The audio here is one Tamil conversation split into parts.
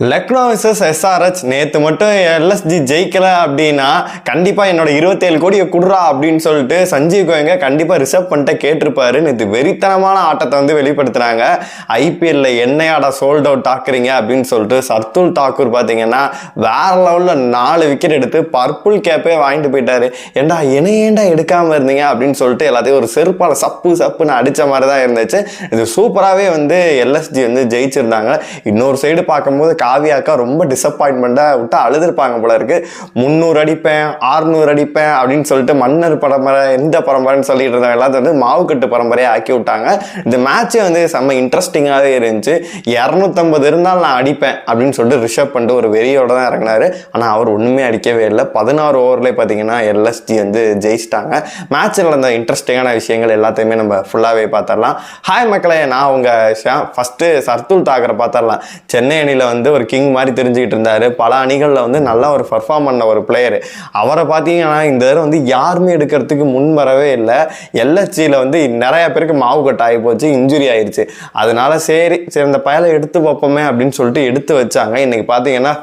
லக்னோ விசஸ் எஸ்ஆர்ஹெச் நேற்று மட்டும் எல்எஸ்ஜி ஜெயிக்கல அப்படின்னா கண்டிப்பாக என்னோட இருபத்தேழு கோடியை குடுறா அப்படின்னு சொல்லிட்டு சஞ்சீவ் கோயங்க கண்டிப்பாக ரிசர்வ் பண்ணிட்ட கேட்டிருப்பாரு. நேற்று வெறித்தனமான ஆட்டத்தை வந்து வெளிப்படுத்துனாங்க ஐபிஎல்ல என்னையாடா சோல்ட் அவுட் ஆக்குறீங்க அப்படின்னு சொல்லிட்டு சர்துல் தாக்கூர் பார்த்தீங்கன்னா வேற லெவலில் நாலு விக்கெட் எடுத்து பர்பிள் கேப்பே வாங்கிட்டு போயிட்டாரு. ஏண்டா என்ன ஏன்டா இருந்தீங்க அப்படின்னு சொல்லிட்டு எல்லாத்தையும் ஒரு செருப்பால் சப்பு சப்புன்னு அடித்த மாதிரி தான் இருந்துச்சு. இது சூப்பராகவே வந்து எல்எஸ்ஜி வந்து ஜெயிச்சிருந்தாங்க. இன்னொரு சைடு பார்க்கும்போது காவியாக்கா ரொம்ப டிசப்பாயின்மெண்ட்டாக விட்டு அழுதுருப்பாங்க போல இருக்கு. முந்நூறு அடிப்பேன் ஆறுநூறு அடிப்பேன் அப்படின்னு சொல்லிட்டு மன்னர் பரம்பரை எந்த பரம்பரைன்னு சொல்லிட்டு இருந்தாங்க எல்லாத்தையும் வந்து மாவுக்கட்டு பரம்பரையை ஆக்கி விட்டாங்க. இந்த மேட்ச்சே வந்து செம்ம இன்ட்ரெஸ்டிங்காகவே இருந்துச்சு. இரநூத்தம்பது இருந்தால் நான் அடிப்பேன் அப்படின்னு சொல்லிட்டு ரிஷப் பண்ணிட்டு ஒரு வெறியோட தான் இறங்கினார். ஆனால் அவர் ஒன்றுமே அடிக்கவே இல்லை. பதினாறு ஓவர்லேயே பார்த்தீங்கன்னா எல்எஸ்ஜி வந்து ஜெயிச்சிட்டாங்க. மேட்ச்சில் நடந்த இன்ட்ரெஸ்டிங்கான விஷயங்கள் எல்லாத்தையுமே நம்ம ஃபுல்லாகவே பார்த்துடலாம் ஹாய் மக்களே நான் உங்கள் ஃபஸ்ட்டு சர்துல் தாக்கரை பார்த்துடலாம் சென்னை அணியில் வந்து ஒரு கிங் மாதிரி தெரிஞ்சுக்கிட்டு இருந்தார். பல அணிகளில் வந்து நல்லா ஒரு பர்ஃபார்ம் பண்ண ஒரு பிளேயர் அவரை பார்த்தீங்கன்னா இந்த தடவை வந்து யாருமே எடுக்கிறதுக்கு முன் வரவே இல்லை. எல்எஸ்சியில் வந்து நிறைய பேருக்கு மாவு கட் ஆகி போச்சு இன்ஜுரி ஆயிடுச்சு அதனால சரி சரி இந்த பயலை எடுத்து பார்ப்போமே அப்படின்னு சொல்லிட்டு எடுத்து வச்சாங்க. இன்னைக்கு பார்த்தீங்கன்னா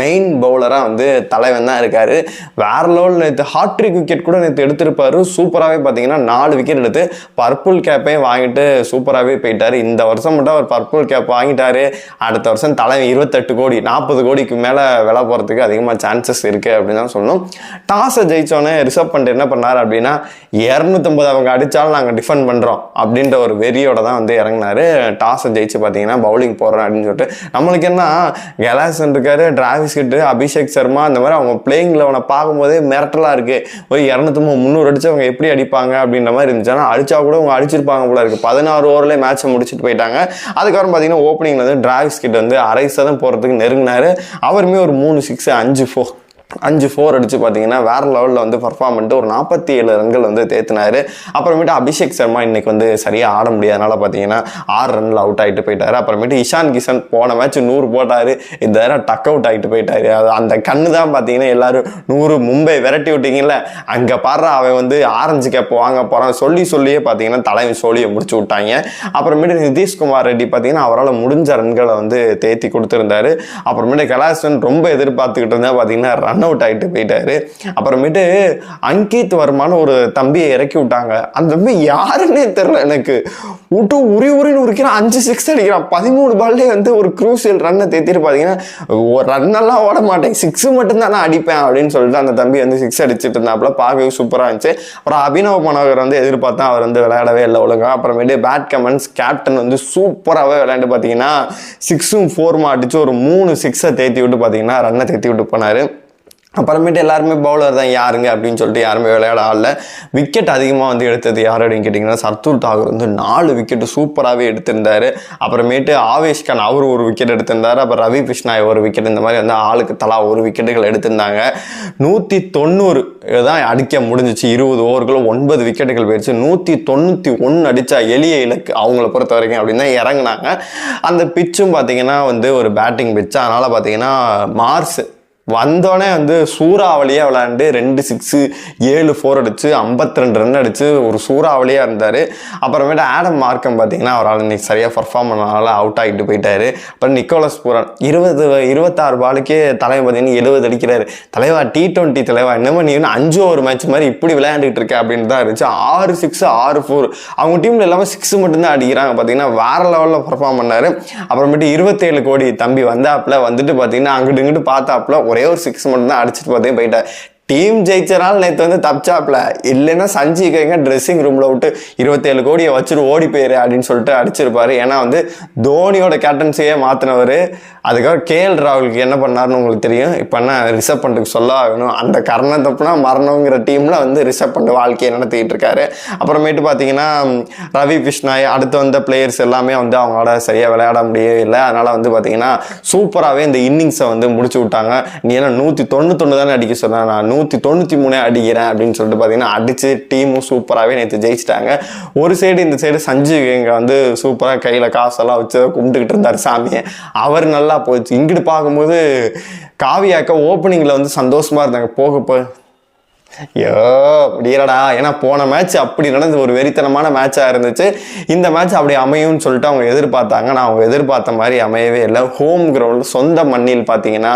மெயின் பவுலராக வந்து தலைவன் தான் இருக்கார். வேற லெவல் நேற்று ஹாட்ரிக் விக்கெட் கூட நேற்று எடுத்திருப்பார். சூப்பராகவே பார்த்தீங்கன்னா நாலு விக்கெட் எடுத்து பர்பிள் கேப்பே வாங்கிட்டு சூப்பராகவே போயிட்டார். இந்த வருஷம் மட்டும் அவர் பர்பிள் கேப் வாங்கிட்டாரு. அடுத்த வருஷம் தலைவன் இருபத்தெட்டு கோடி நாற்பது கோடிக்கு மேலே விலை போகிறதுக்கு அதிகமாக சான்சஸ் இருக்குது அப்படின்னு தான் சொல்லணும். டாஸை ஜெயித்தோன்னே ரிசர்வ் பண்ணிட்டு என்ன பண்ணார் அப்படின்னா இரநூத்தம்பது அவங்க அடித்தாலும் நாங்கள் டிஃபெண்ட் பண்ணுறோம் அப்படின்ற ஒரு வெறியோட தான் வந்து இறங்கினார். டாஸை ஜெயிச்சு பார்த்தீங்கன்னா பவுலிங் போகிறோம் அப்படின்னு சொல்லிட்டு. நம்மளுக்கு என்ன கெலாசன் இருக்காரு டிராவிஸ் கிட்டு அபிஷேக் சர்மா அந்த மாதிரி அவங்க பிளேயிங்கில் அவனை பார்க்கும்போதே மிரட்டலாக இருக்குது ஒரு இரநூத்தம்பது முந்நூறு அடிச்சு அவங்க எப்படி அடிப்பாங்க அப்படின்ற மாதிரி இருந்துச்சு. ஆனால் அடிச்சா கூட அவங்க அடிச்சிருப்பாங்க போல இருக்குது பதினாறு ஓவர்லேயே மேட்ச்சை முடிச்சுட்டு போயிட்டாங்க. அதுக்கப்புறம் பார்த்தீங்கன்னா ஓப்பனிங்கில் வந்து டிராவிஸ் கிட்ட வந்து அரை சதம் போகிறதுக்கு நெருங்கினார். அவருமே ஒரு மூணு சிக்ஸ் அஞ்சு ஃபோர் அஞ்சு ஃபோர் அடிச்சு பார்த்தீங்கன்னா வேற லெவலில் வந்து பர்ஃபார்ம் பண்ணிட்டு ஒரு நாற்பத்தி ஏழு ரன்கள் வந்து தேத்தினாரு. அப்புறமேட்டு அபிஷேக் சர்மா இன்னைக்கு வந்து சரியாக ஆட முடியாதனால பார்த்தீங்கன்னா ஆறு ரன்ல அவுட் ஆகிட்டு போயிட்டாரு. அப்புறமேட்டு இஷான் கிஷன் போன மேட்ச் நூறு போட்டார். இந்த தடவை டக் அவுட் ஆகிட்டு போயிட்டாரு. அது அந்த கண்ணு தான் பார்த்தீங்கன்னா எல்லாரும் நூறு மும்பை விரட்டி விட்டீங்கல்ல அங்கே பாடுற அவன் வந்து ஆரஞ்சு கேப் வாங்க போகிறான் சொல்லி சொல்லியே பார்த்தீங்கன்னா தலைவன் சோழியை முடிச்சு விட்டாங்க. அப்புறமேட்டு நிதிஷ்குமார் ரெட்டி பார்த்தீங்கன்னா அவரால் முடிஞ்ச ரன்களை வந்து தேத்தி கொடுத்துருந்தாரு. அப்புறமேட்டு கலாசன் ரொம்ப எதிர்பார்த்துக்கிட்டு இருந்தால் பார்த்தீங்கன்னா ரன் ரன் அவுட் ஆகிட்டு போயிட்டாரு. அப்புறமேட்டு அங்கித் வர்மான்னு ஒரு தம்பியை இறக்கி விட்டாங்க. அந்த தம்பி யாருன்னே தெரில எனக்கு. விட்டு உரி உரின்னு உரிக்கிறான் அஞ்சு சிக்ஸ் அடிக்கிறான். பதிமூணு பால்லே வந்து ஒரு க்ரூசியல் ரன்னை தேத்திட்டு பார்த்தீங்கன்னா ஒரு ரன்னெல்லாம் ஓட மாட்டேன். சிக்ஸ் மட்டும்தான் நான் அடிப்பேன் அப்படின்னு சொல்லிட்டு அந்த தம்பி வந்து சிக்ஸ் அடிச்சிட்டு இருந்தாப்புல பார்க்கவே சூப்பராக இருந்துச்சு. அப்புறம் அபினவ் மனோகர் வந்து எதிர்பார்த்தா அவர் வந்து விளையாடவே இல்லை ஒழுங்கா. அப்புறமேட்டு பேட் கமெண்ட்ஸ் கேப்டன் வந்து சூப்பராகவே விளையாண்டு பார்த்தீங்கன்னா சிக்ஸும் ஃபோருமா அடித்து ஒரு மூணு சிக்ஸை தேத்தி விட்டு பார்த்தீங்கன்னா ரன்னை தேத்தி விட்டு போனார். அப்புறமேட்டு எல்லாருமே பவுலர் தான் யாருங்க அப்படின்னு சொல்லிட்டு யாருமே விளையாட ஆடல. விக்கெட் அதிகமாக வந்து எடுத்தது யார் அப்படின்னு கேட்டிங்கன்னா சர்துல் தாகூர் வந்து நாலு விக்கெட்டு சூப்பராகவே எடுத்திருந்தார். அப்புறமேட்டு ஆவேஷ் கான் அவர் ஒரு விக்கெட் எடுத்திருந்தார். அப்புறம் ரவி கிருஷ்ணாய் ஒரு விக்கெட் இந்த மாதிரி வந்து ஆளுக்கு தலா ஒரு விக்கெட்டுகள் எடுத்திருந்தாங்க. நூற்றி தொண்ணூறு தான் அடிக்க முடிஞ்சிச்சு. இருபது ஓவர்களும் ஒன்பது விக்கெட்டுகள் போயிடுச்சு நூற்றி தொண்ணூற்றி ஒன்று அடித்தா எளிய இலக்கு அவங்கள பொறுத்த வரைக்கும் அப்படின்னு தான் இறங்குனாங்க. அந்த பிச்சும் பார்த்தீங்கன்னா வந்து ஒரு பேட்டிங் பிச்சு அதனால் பார்த்தீங்கன்னா மார்ஸ் வந்தோடனே வந்து சூறாவளியாக விளாண்டு ரெண்டு சிக்ஸு ஏழு ஃபோர் அடித்து ஐம்பத்தி ரெண்டு ரன் அடித்து ஒரு சூறாவளியாக இருந்தார். அப்புறமேட்டு ஆடம் மார்க்கம் பார்த்தீங்கன்னா அவரால் இன்னைக்கு சரியாக பர்ஃபார்ம் பண்ணனால அவுட் ஆகிட்டு போயிட்டார். அப்புறம் நிக்கோலஸ் பூரன் இருபது இருபத்தாறு பாலுக்கே தலைவன் பார்த்தீங்கன்னா எழுபது அடிக்கிறார். தலைவா டி டுவெண்ட்டி தலைவா என்னமோ நீ அஞ்சு ஒரு மேட்ச் மாதிரி இப்படி விளையாண்டுட்டு இருக்கேன் அப்படின்னு தான் இருந்துச்சு. ஆறு சிக்ஸ் ஆறு ஃபோர் அவங்க டீமில் எல்லாமே சிக்ஸ் மட்டும்தான் அடிக்கிறாங்க பார்த்தீங்கன்னா வேற லெவலில் பர்ஃபார்ம் பண்ணார். அப்புறமேட்டு இருபத்தேழு கோடி தம்பி வந்தாப்புல வந்துட்டு பார்த்தீங்கன்னா அங்கிட்டு இங்கிட்டு பார்த்தாப்புல ஒரு ஒரு சிக்ஸ் மட்டும் தான் அடிச்சுட்டு பார்த்தே போயிட்டேன் டீம் ஜெயிச்சனால நேற்று வந்து தப்பிச்சாப்ல. இல்லைன்னா சஞ்சி கைங்க ட்ரெஸ்ஸிங் ரூமில் விட்டு இருபத்தேழு கோடியை வச்சுட்டு ஓடி போயிரு அப்படின்னு சொல்லிட்டு அடிச்சிருப்பாரு. ஏன்னா வந்து தோனியோட கேப்டன்சியே மாற்றினவர் அதுக்கப்புறம் கேஎல் ராகுலுக்கு என்ன பண்ணாருன்னு உங்களுக்கு தெரியும். இப்போ என்ன ரிசர்வ் பண்ணுறதுக்கு சொல்ல ஆகணும். அந்த கரணம் தப்புனா மரணங்கிற டீமில் வந்து ரிசர்வ் பண்ணிட்டு வாழ்க்கையை நடத்திக்கிட்டு இருக்காரு. அப்புறமேட்டு பார்த்தீங்கன்னா ரவி கிருஷ்ணாய் அடுத்து வந்த பிளேயர்ஸ் எல்லாமே வந்து அவங்களோட சரியாக விளையாட முடியவே இல்லை. அதனால் வந்து பார்த்தீங்கன்னா சூப்பராகவே இந்த இன்னிங்ஸை வந்து முடிச்சு விட்டாங்க. நீ ஏன்னா நூற்றி தொண்ணூத்தொன்று தானே அடிக்க சொன்னேன் நான் நூற்றி தொண்ணூற்றி மூணே அடிக்கிறேன் அப்படின்னு சொல்லிட்டு பார்த்தீங்கன்னா அடித்து டீமும் சூப்பராகவே நேற்று ஜெயிச்சிட்டாங்க. ஒரு சைடு இந்த சைடு சஞ்சீவ் இங்கே வந்து சூப்பராக கையில் காசெல்லாம் வச்சு கும்பிட்டுக்கிட்டு இருந்தார் சாமியை. அவர் நல்லா போச்சு. இங்கிட்டு பார்க்கும்போது காவியாக்கா ஓப்பனிங்கில் வந்து சந்தோஷமாக இருந்தாங்க. போக போ ஐயோ முடியலடா ஏன்னா போன மேட்ச் அப்படி நடந்து ஒரு வெறித்தனமான மேட்சாக இருந்துச்சு. இந்த மேட்ச் அப்படி அமையும்னு சொல்லிட்டு அவங்க எதிர்பார்த்தாங்க. நான் அவங்க எதிர்பார்த்த மாதிரி அமையவே இல்லை. ஹோம் கிரவுண்ட் சொந்த மண்ணில் பார்த்தீங்கன்னா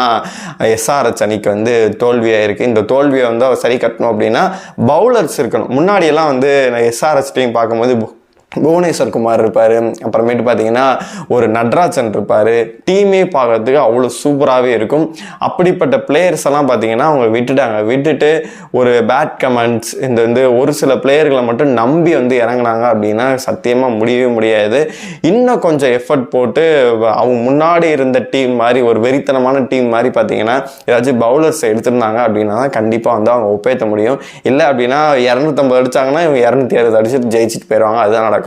எஸ்ஆர்எச் அணிக்கு வந்து தோல்வியாக இருக்குது இந்த தோல்வியை வந்து அவர் சரி கட்டணும் அப்படின்னா பவுலர்ஸ் இருக்கணும். முன்னாடியெல்லாம் வந்து நான் எஸ்ஆர்எஸ் டீம் பார்க்கும்போது புவனேஸ்வர் குமார் இருப்பார். அப்புறமேட்டு பார்த்தீங்கன்னா ஒரு நட்ராஜன் இருப்பார். டீமே பார்க்கறதுக்கு அவ்வளோ சூப்பராகவே இருக்கும். அப்படிப்பட்ட பிளேயர்ஸ் எல்லாம் பார்த்தீங்கன்னா அவங்க விட்டுட்டாங்க. விட்டுட்டு ஒரு பேட் கமெண்ட்ஸ் இந்த வந்து ஒரு சில பிளேயர்களை மட்டும் நம்பி வந்து இறங்குனாங்க அப்படின்னா சத்தியமாக முடியவே முடியாது. இன்னும் கொஞ்சம் எஃபர்ட் போட்டு அவங்க முன்னாடி இருந்த டீம் மாதிரி ஒரு வெறித்தனமான டீம் மாதிரி பார்த்தீங்கன்னா ஏதாச்சும் பவுலர்ஸ் எடுத்திருந்தாங்க அப்படின்னா தான் கண்டிப்பாக வந்து அவங்க ஒப்பேற்ற முடியும். இல்லை அப்படின்னா இரநூத்தம்பது அடிச்சாங்கன்னா இவங்க இரநூத்தி அறுபது அடிச்சுட்டு ஜெயிச்சுட்டு போயிடுவாங்க அதுதான் நடக்கும்.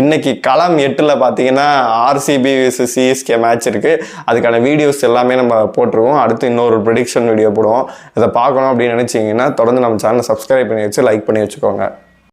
இன்னைக்கு களம் எட்டில் பார்த்தீங்கன்னா ஆர்சிபி சிஎஸ்கே மேட்ச் இருக்குது அதுக்கான வீடியோஸ் எல்லாமே நம்ம போட்டுருவோம். அடுத்து இன்னொரு ப்ரிடிக்ஷன் வீடியோ போடுவோம். அதை பார்க்கணும் அப்படின்னு நினச்சிங்கன்னா தொடர்ந்து நம்ம சேனலை சப்ஸ்கிரைப் பண்ணி வச்சு லைக் பண்ணி வச்சுக்கோங்க.